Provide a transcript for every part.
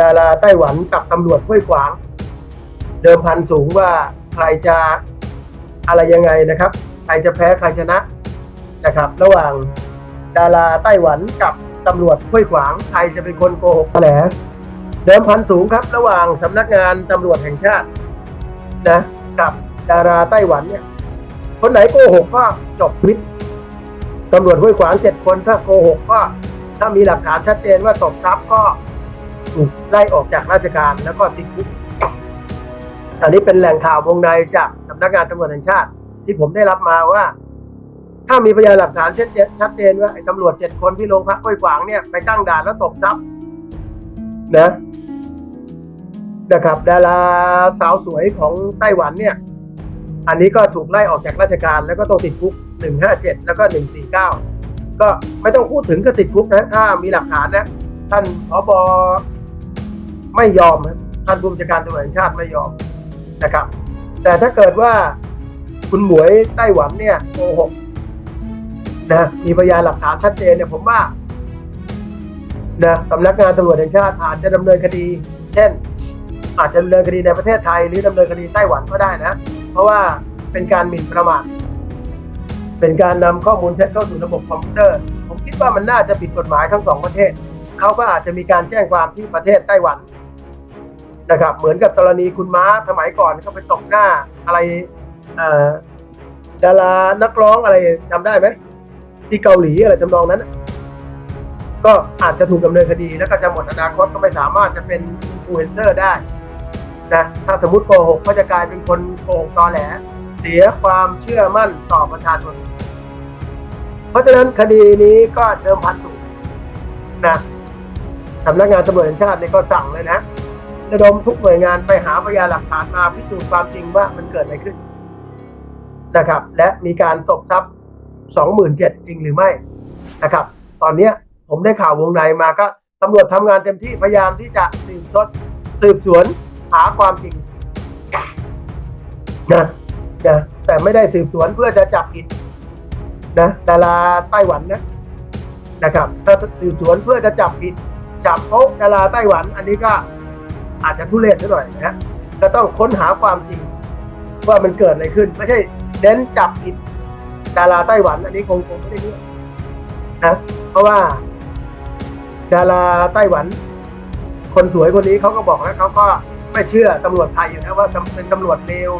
ดาราไต้หวันกับตำรวจห้วยขวาง เดิมพันสูงว่าใครจะอะไรยังไงนะครับ ใครจะแพ้ใครชนะนะครับ ระหว่างดาราไต้หวันกับตำรวจห้วยขวางใครจะเป็นคนโกหกแถลเดิมพันสูงครับ ระหว่างสำนักงานตำรวจแห่งชาตินะกับดาราไต้หวันเนี่ยคนไหนโกหกก็จบมิดตำรวจห้วยขวางเจ็ดคนถ้าโกหกก็ถ้ามีหลักฐานชัดเจนว่าตบทรัพย์ก็ ถูกไล่ออกจากราชการแล้วก็ติดคุกอันนี้เป็นแหล่งข่าววงในจากสำนักงานตำรวจแห่งชาติ ที่ผมได้รับมาว่า ถ้ามีพยานหลักฐานชัดเจนชัดเจนว่าไอ้ตำรวจเจ็ดคนที่โรงพักห้วยขวางเนี่ยไปตั้งด่านแล้วตบทรัพย์นะนะครับดาราสาวสวยของไต้หวันเนี่ย อันนี้ก็ถูกไล่ออกจากราชการ แล้วก็ต้องติดคุกหนึ่งห้าเจ็ดแล้วก็หนึ่งสี่เก้าก็ไม่ต้องพูดถึงก็ติดคุกนะถ้ามีหลักฐานนะ ท่านอบอ ไม่ยอมท่านผู้บัญชาการตำรวจแห่งชาติไม่ยอมนะครับ แต่ถ้าเกิดว่าคุณหมวยไต้หวันเนี่ยโกหกนะมีพยานหลักฐานชัดเจนเนี่ยผมว่านะสำนักงานตำรวจแห่งชาติอาจจะดำเนินคดี เช่น อาจจะดำเนินคดีในประเทศไทย หรือดำเนินคดีไต้หวันก็ได้นะ เพราะว่าเป็นการหมิ่นประมาทเป็นการนำข้อมูลเท็จเข้าสู่ระบบคอมพิวเตอร์ ผมคิดว่ามันน่าจะผิดกฎหมายทั้งสองประเทศ เขาก็อาจจะมีการแจ้งความที่ประเทศไต้หวัน นะครับเหมือนกับกรณีคุณม้าสมัยก่อนเขาไปตบหน้าอะไรดารานักร้องอะไรจำได้ไหมที่เกาหลีอะไรทำนองนั้น ก็อาจจะถูกดำเนินคดีแล้วก็จะหมดอนาคตก็ไม่สามารถจะเป็นฟูเอนเซอร์ได้นะถ้าสมมติโกหกก็จะกลายเป็นคนโกหกตอแหล เสียความเชื่อมั่นต่อประชาชน เพราะฉะนั้นคดีนี้ก็เดิมพันสูงนะสำนักงานตำรวจแห่งชาติเนี่ยก็สั่งเลยนะ ระดมทุกหน่วยงานไปหาพยานหลักฐานมาพิสูจน์ความจริงว่ามันเกิดอะไรขึ้นนะครับ และมีการตบทรัพย์สองหมื่นเจ็ดจริงหรือไม่นะครับ ตอนเนี้ยผมได้ข่าววงในมาก็ตำรวจทำงานเต็มที่พยายามที่จะสืบสวนสืบสวนหาความจริงนะนะแต่ไม่ได้สืบสวนเพื่อจะจับผิดนะดาราไต้หวันนะนะครับ ถ้าสืบสวนเพื่อจะจับผิดจับโป๊กดาราไต้หวัน อันนี้ก็ อาจจะทุเรศนิดหน่อยนะก็ต้องค้นหาความจริงว่ามันเกิดอะไรขึ้น ไม่ใช่เน้นจับผิดดาราไต้หวัน อันนี้คงคงไม่ได้เรื่องนะเพราะว่า ดาราไต้หวัน คนสวยคนนี้เขาก็บอกแล้วเขาก็ไม่เชื่อตำรวจไทยอยู่นะว่าเป็นตำรวจเลว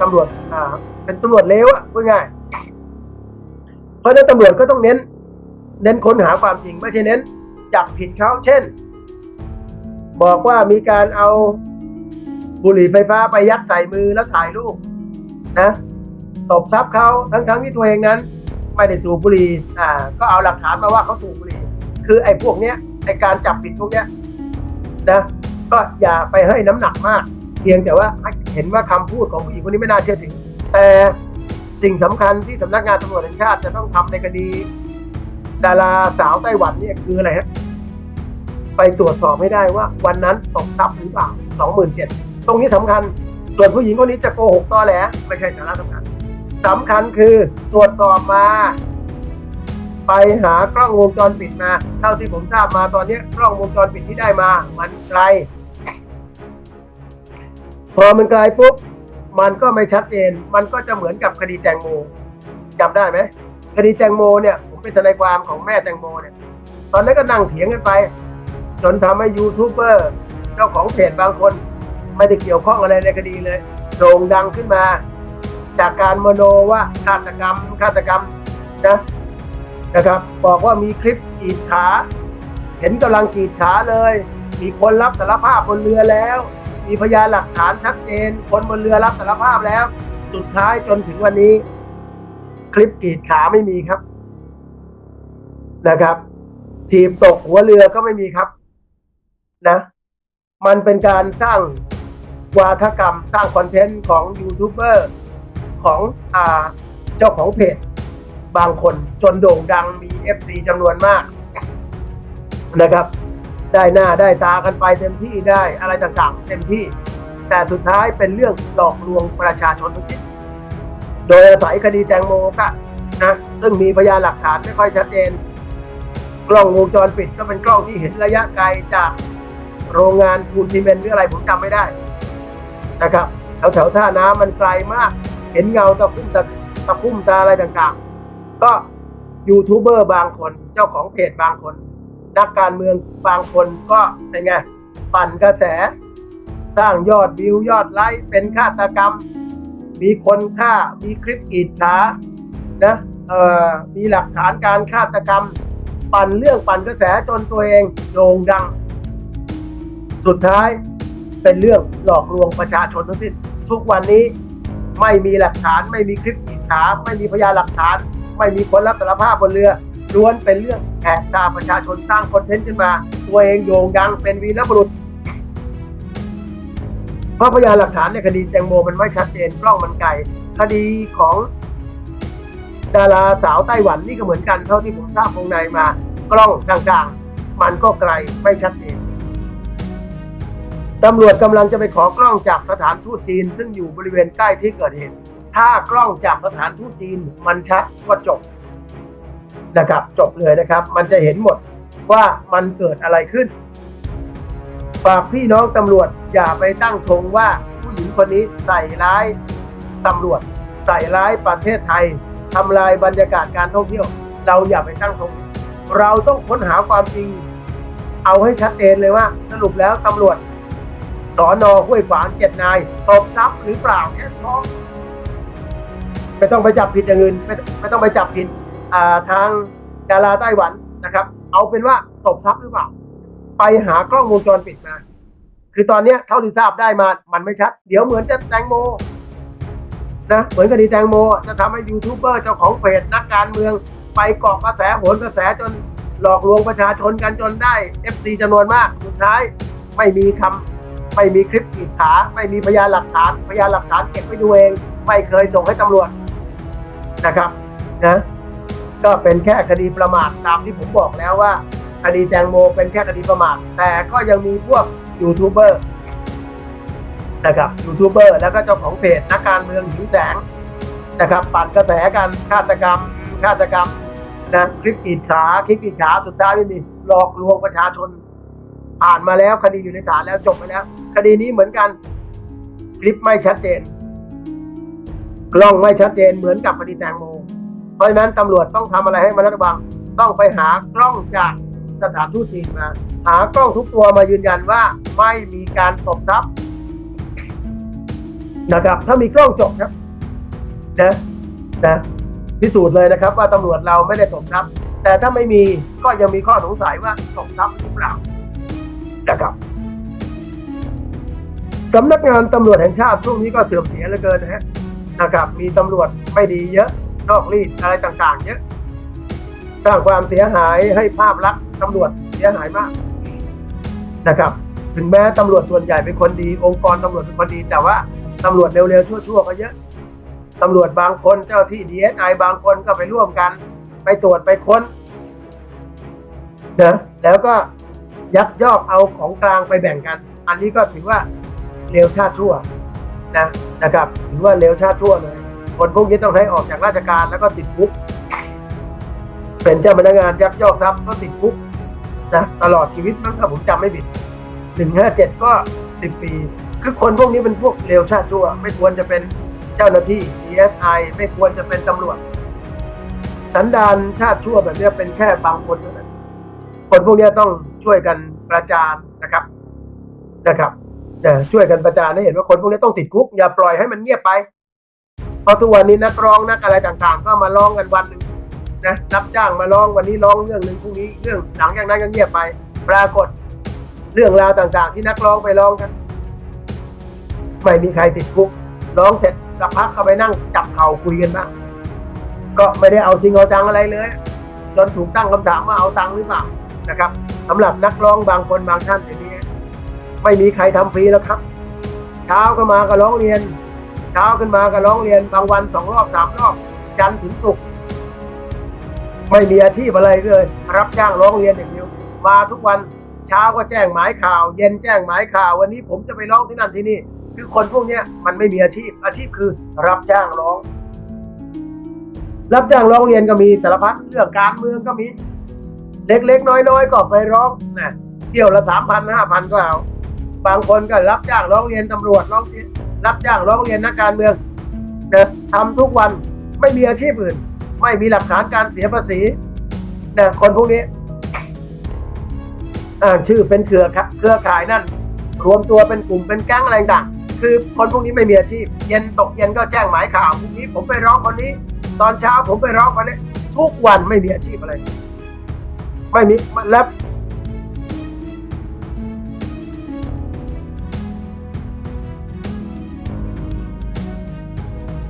ตำรวจอ่าเป็นตำรวจเลวอะพูดง่ายเพราะนั้นตำรวจก็ต้องเน้น เน้นค้นหาความจริง ไม่ใช่เน้น จับผิดเขาเช่น บอกว่ามีการเอาบุหรี่ไฟฟ้าไปยัดใส่มือแล้วถ่ายรูปนะตบทรัพย์เขาทั้งๆที่ตัวเองนั้น ไม่ได้สูบบุหรี่อ่า ก็เอาหลักฐานมาว่าเขาสูบบุหรี่ คือไอ้พวกเนี้ยไอ้การจับผิดพวกเนี้ยนะก็อย่าไปให้น้ำหนักมาก เพียงแต่ว่าเห็นว่าคำพูดของผู้หญิงคนนี้ไม่น่าเชื่อถือ แต่สิ่งสำคัญที่สำนักงานตำรวจแห่งชาติจะต้องทำในคดี ดาราสาวไต้หวันเนี่ยคืออะไรฮะ ไปตรวจสอบไม่ได้ว่าวันนั้นตกทรัพย์หรือเปล่าสองหมื่นเจ็ดตรงนี้สำคัญ ส่วนผู้หญิงคนนี้จะโกหกตอแหลไม่ใช่สาระสำคัญสำคัญคือตรวจสอบมา ไปหากล้องวงจรปิดมา เท่าที่ผมทราบมาตอนนี้กล้องวงจรปิดที่ได้มา มันไกล พอมันไกลปุ๊บมันก็ไม่ชัดเจน มันก็จะเหมือนกับคดีแตงโมจำได้ไหมคดีแตงโมเนี่ยผมเป็นทนายความของแม่แตงโมเนี่ย ตอนนั้นก็นั่งเถียงกันไป จนทำให้ยูทูบเบอร์เจ้าของเพจบางคน ไม่ได้เกี่ยวข้องอะไรในคดีเลยโด่งดังขึ้นมา จากการมโนว่าฆาตกรรมฆาตกรรมนะนะครับ บอกว่ามีคลิปกีดขา เห็นกำลังกีดขาเลย มีคนรับสารภาพบนเรือแล้ว มีพยานหลักฐานชัดเจน คนบนเรือรับสารภาพแล้ว สุดท้ายจนถึงวันนี้ คลิปกีดขาไม่มีครับนะครับ ทีมตกหัวเรือก็ไม่มีครับ นะ มันเป็นการสร้างวาทกรรมสร้างคอนเทนต์ของยูทูบเบอร์ของอ่าเจ้าของเพจ บางคนจนโด่งดังมี FC จำนวนมากนะครับ ได้หน้าได้ตากันไปเต็มที่ได้อะไรต่างๆ เต็มที่ แต่สุดท้ายเป็นเรื่องหลอกลวงประชาชนทั้งสิ้นโดยอาศัยคดีแตงโมก็นะซึ่งมีพยานหลักฐานไม่ค่อยชัดเจน กล้องวงจรปิดก็เป็นกล้องที่เห็นระยะไกลจาก โรงงานปูนซีเมนต์หรืออะไรผมจำไม่ได้นะครับแถวแถวๆท่าน้ำมันไกลมาก เห็นเงาตะคุ่มตะตะคุ่มตาอะไรต่างๆ ก็ยูทูบเบอร์บางคนเจ้าของเพจบางคน นักการเมืองบางคนก็เป็นไงปั่นกระแส สร้างยอดวิวยอดไลค์เป็นฆาตกรรม มีคนฆ่ามีคลิปกรีดขานะเอ่อมีหลักฐานการฆาตกรรม ปั่นเรื่องปั่นกระแสจนตัวเองโด่งดัง สุดท้ายเป็นเรื่องหลอกลวงประชาชนทั้งสิ้นทุกวันนี้ไม่มีหลักฐาน ไม่มีคลิปกรีดขาไม่มีพยานหลักฐาน ไม่มีคนรับสารภาพบนเรือล้วนเป็นเรื่องแหกตาประชาชนสร้างคอนเทนต์ขึ้นมา ตัวเองโด่งดังเป็นวีรบุรุษเพราะพยานหลักฐานในคดีแตงโมมันไม่ชัดเจนกล้องมันไกลคดีของดาราสาวไต้หวันนี่ก็เหมือนกันเท่าที่ผมทราบวงในมากล้องต่างๆ มันก็ไกลไม่ชัดเจน ตำรวจกำลังจะไปขอกล้องจากสถานทูตจีน ซึ่งอยู่บริเวณใกล้ที่เกิดเหตุ ถ้ากล้องจากสถานทูตจีนมันชัดก็จบนะครับจบเลยนะครับ มันจะเห็นหมดว่ามันเกิดอะไรขึ้นฝากพี่น้องตำรวจอย่าไปตั้งธงว่าผู้หญิงคนนี้ใส่ร้ายตำรวจ ใส่ร้ายประเทศไทยทำลายบรรยากาศการท่องเที่ยว เราอย่าไปตั้งธงเราต้องค้นหาความจริง เอาให้ชัดเจนเลยว่า สรุปแล้วตำรวจ สอนอห้วยขวางเจ็ดนายตบทรัพย์หรือเปล่าแค่พองไม่ต้องไปจับผิดอย่างอื่นไม่ไม่ต้องไปจับผิดทางดาราไต้หวันนะครับ เอาเป็นว่าตบทรัพย์หรือเปล่า ไปหากล้องวงจรปิดมา คือตอนนี้เท่าที่ทราบได้มามันไม่ชัด เดี๋ยวเหมือนจะแตงโมนะเหมือนคดีแตงโม จะทำให้ยูทูบเบอร์เจ้าของเพจนักการเมือง ไปเกาะกระแสโหนกระแสจนหลอกลวงประชาชนกันจนได้เอฟซีจำนวนมาก สุดท้ายไม่มีคำ ไม่มีคลิปกีดขาไม่มีพยานหลักฐานพยานหลักฐานเก็บไว้ดูเอง ไม่เคยส่งให้ตำรวจนะครับนะก็เป็นแค่คดีประมาทตามที่ผมบอกแล้วว่าคดีแตงโมเป็นแค่คดีประมาทแต่ก็ยังมีพวกยูทูบเบอร์นะครับยูทูบเบอร์แล้วก็เจ้าของเพจนักการเมืองหิวแสงนะครับปั่นกระแสกันฆาตกรรมฆาตกรรมนะคลิปกีดขาคลิปกีดขาสุดท้ายไม่มีหลอกลวงประชาชน ผ่านมาแล้วคดีอยู่ในศาลแล้วจบไปแล้ว คดีนี้เหมือนกันคลิปไม่ชัดเจน กล้องไม่ชัดเจนเหมือนกับคดีแตงโม เพราะฉะนั้นตำรวจต้องทำอะไรให้มันระวังต้องไปหากล้องจากสถานทูตจีนมา หากล้องทุกตัวมายืนยันว่าไม่มีการตบทรัพย์นะครับ ถ้ามีกล้องจบครับนะนะพิสูจน์เลยนะครับ ว่าตำรวจเราไม่ได้ตบทรัพย์แต่ถ้าไม่มีก็ยังมีข้อสงสัยว่าตบทรัพย์หรือเปล่า นะครับสำนักงานตำรวจแห่งชาติช่วงนี้ก็เสื่อมเสียเหลือเกินนะฮะนะครับ มีตำรวจไม่ดีเยอะ นอกรีดอะไรต่างๆเยอะสร้างความเสียหายให้ภาพลักษณ์ตำรวจเสียหายมากนะครับ ถึงแม้ตำรวจส่วนใหญ่เป็นคนดี องค์กรตำรวจเป็นคนดี แต่ว่าตำรวจเร็วๆชั่วๆก็เยอะตำรวจบางคนเจ้าที่ดีเอสไอบางคนก็ไปร่วมกัน ไปตรวจไปค้นนะแล้วก็ ยักยอกเอาของกลางไปแบ่งกัน อันนี้ก็ถือว่าเลวชาติชั่วนะนะครับ ถือว่าเลวชาติชั่วเลย คนพวกนี้ต้องให้ออกจากราชการแล้วก็ติดคุก เป็นเจ้าพนักงานยักยอกทรัพย์ก็ติดคุกนะตลอดชีวิตมั้งถ้าผมจำไม่ผิดหนึ่งห้าเจ็ดก็สิบปี คือคนพวกนี้เป็นพวกเลวชาติชั่ว ไม่ควรจะเป็นเจ้าหน้าที่ DSI ไม่ควรจะเป็นตำรวจ สันดานชาติชั่วแบบนี้เป็นแค่บางคนเท่านั้น คนพวกนี้ต้องช่วยกันประจานนะครับนะครับช่วยกันประจานให้เห็นว่าคนพวกนี้ต้องติดคุก อย่าปล่อยให้มันเงียบไป เพราะทุกวันนี้นักร้องนักอะไรต่างๆ ก็มาร้องกันวันหนึ่งนะรับจ้างมาร้องวันนี้ร้องเรื่องหนึ่งพรุ่งนี้เรื่องหลังจากนั้นก็เงียบไป ปรากฏเรื่องราวต่างๆ ที่นักร้องไปร้องกันไม่มีใครติดคุกร้องเสร็จสักพักก็ไปนั่งจับเข่าคุยกันบ้างก็ไม่ได้เอาจริงเอาจังอะไรเลยจนถูกตั้งคำถามว่าเอาตังค์หรือเปล่า นะครับสำหรับนักร้องบางคนบางท่านอย่างนี้ไม่มีใครทำฟรีแล้วครับ เช้าก็มาก็ร้องเรียน เช้าขึ้นมาก็ร้องเรียนบางวันสองรอบสามรอบจันทร์ถึงศุกร์ไม่มีอาชีพอะไรเลย รับจ้างร้องเรียนอย่างเดียวมาทุกวันเช้าก็แจ้งหมายข่าว เย็นแจ้งหมายข่าว วันนี้ผมจะไปร้องที่นั่นที่นี่ คือคนพวกนี้มันไม่มีอาชีพ อาชีพคือรับจ้างร้อง รับจ้างร้องเรียนก็มีสารพัดเรื่องการเมืองก็มี เล็กๆ น้อยๆ ก็ไปร้องนะเที่ยวละสามพันห้าพันก็เอา บางคนก็รับจ้างร้องเรียนตำรวจร้องเรียนรับจ้างร้องเรียนนักการเมืองนะทำทุกวันไม่มีอาชีพอื่น ไม่มีหลักฐานการเสียภาษีนะคนพวกนี้อ่าชื่อเป็นเครือข่าเครือข่ายนั่น รวมตัวเป็นกลุ่มเป็นแก๊งอะไรต่างคือคนพวกนี้ไม่มีอาชีพ เย็นตกเย็นก็แจ้งหมายข่าวพรุ่งนี้ผมไปร้องคนนี้ ตอนเช้าผมไปร้องคนนี้ ทุกวันไม่มีอาชีพอะไร ไม่มีและ